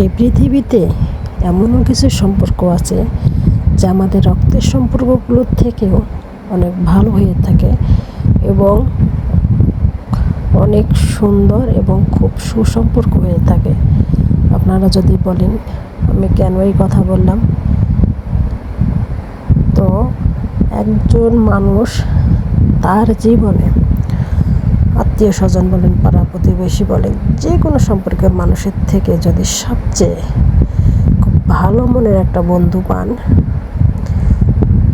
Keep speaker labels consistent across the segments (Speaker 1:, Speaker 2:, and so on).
Speaker 1: এই পৃথিবীতে এমনও কিছু সম্পর্ক আছে যা আমাদের রক্তের সম্পর্কগুলোর থেকেও অনেক ভালো হয়ে থাকে এবং অনেক সুন্দর এবং খুব সুসম্পর্ক হয়ে থাকে। আপনারা যদি বলেন, আমি কেন এই কথা বললাম? তো একজন মানুষ তার জীবনে আত্মীয় স্বজন বলেন, পাড়া প্রতিবেশী বলেন যে কোনো সম্পর্কের মানুষের থেকে যদি সবচেয়ে খুব ভালো মনের একটা বন্ধু পান,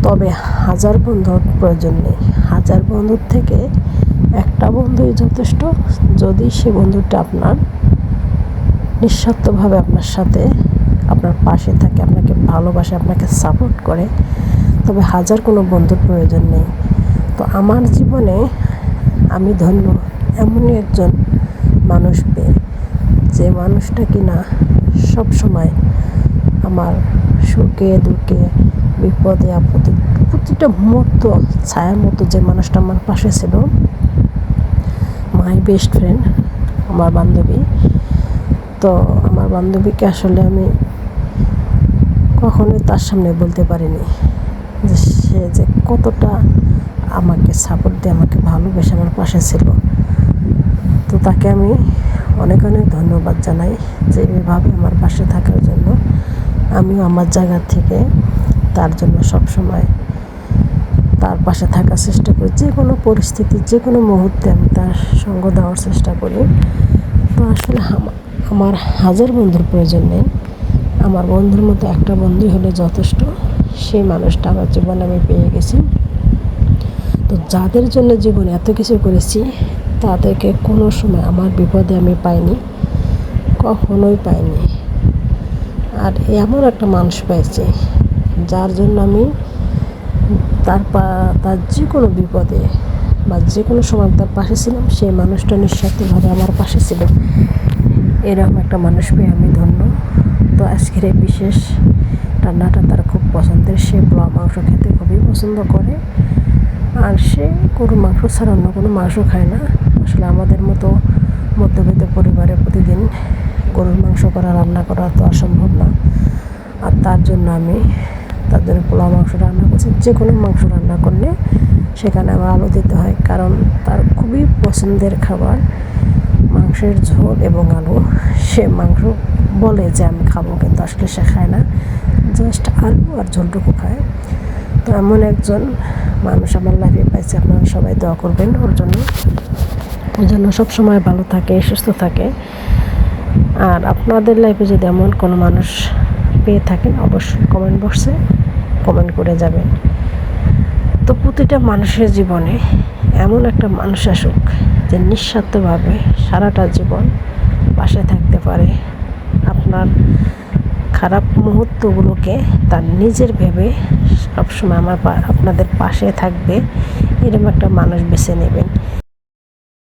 Speaker 1: তবে হাজার বন্ধুর প্রয়োজন নেই। হাজার বন্ধুর থেকে একটা বন্ধুই যথেষ্ট। যদি সে বন্ধুটা আপনার নিঃস্বার্থভাবে আপনার সাথে, আপনার পাশে থাকে, আপনাকে ভালোবাসে, আপনাকে সাপোর্ট করে, তবে হাজার কোনো বন্ধুর প্রয়োজন নেই। তো আমার জীবনে আমি ধন্য। এমনই একজন মানুষ পেয়ে যে মানুষটা কিনা সব সময় আমার সুখে, দুঃখে, বিপদে, আপদে, প্রতিটা মুহূর্ত, ছায়ার মতো যে মানুষটা আমার পাশে ছিল, মাই বেস্ট ফ্রেন্ড, আমার বান্ধবী। তো আমার বান্ধবীকে আসলে আমি কখনোই তার সামনে বলতে পারিনি যে সে যে কতটা আমাকে সাপোর্ট দিয়ে, আমাকে ভালোবেসে আমার পাশে ছিল। তাকে আমি অনেক অনেক ধন্যবাদ জানাই যে এভাবে আমার পাশে থাকার জন্য আমিও আমার জায়গা থেকে তার জন্য সব সময় তার পাশে থাকার চেষ্টা করি। যে কোনো পরিস্থিতি, যে কোনো মুহূর্তে আমি তার সঙ্গ দেওয়ার চেষ্টা করি। তো আসলে আমার হাজার বন্ধুর প্রয়োজন নেই। আমার বন্ধুর মতো একটা বন্ধুই হলে যথেষ্ট। সেই মানুষটা আমার জীবনে আমি পেয়ে গেছি। তো যাদের জন্য জীবনে এত কিছু করেছি তাদেরকে কোনো সময় আমার বিপদে আমি পাইনি, কখনোই পাইনি। আর এমন একটা মানুষ পেয়েছি যার জন্য আমি তার পা, তার যে কোনো বিপদে বা যে কোনো সময় তার পাশে ছিলাম, সেই মানুষটা নিঃস্বার্থভাবে আমার পাশে ছিল। এরকম একটা মানুষ পেয়ে আমি ধন্য। তো আজকের এই বিশেষ রান্নাটা তার খুব পছন্দের। সে পোলা মাংস খেতে খুবই পছন্দ করে। আর সে গরুর মাংস ছাড়া অন্য কোনো মাংস খায় না। আসলে আমাদের মতো মধ্যবিত্ত পরিবারে প্রতিদিন গরুর মাংস করা, রান্না করা তো অসম্ভব না। আর তার জন্য আমি তার জন্য পোলাও মাংস রান্না করছি। যে কোনো মাংস রান্না করলে সেখানে আমার আলু দিতে হয়, কারণ তার খুবই পছন্দের খাবার। মাংসের ঝোল এবং আলু, সে মাংস বলে যে আমি খাব কিন্তু আসলে সে খায় না। জাস্ট আলু আর ঝোলটুকু খায়। তো এমন একজন মানুষ আমার লাইফে পাইছে, আপনারা সবাই দোয়া করবেন ওর জন্য। জন্য সবসময় ভালো থাকে, সুস্থ থাকে। আর আপনাদের লাইফে যদি এমন কোনো মানুষ পেয়ে থাকেন, অবশ্যই কমেন্ট বক্সে কমেন্ট করে যাবেন। তো প্রতিটা মানুষের জীবনে এমন একটা মানুষ আসুক যে নিঃস্বার্থভাবে সারাটা জীবন পাশে থাকতে পারে। আপনার খারাপ মুহূর্তগুলোকে তার নিজের ভেবে সবসময় আমার আপনাদের পাশে থাকবে এরকম একটা মানুষ বেছে নেবেন।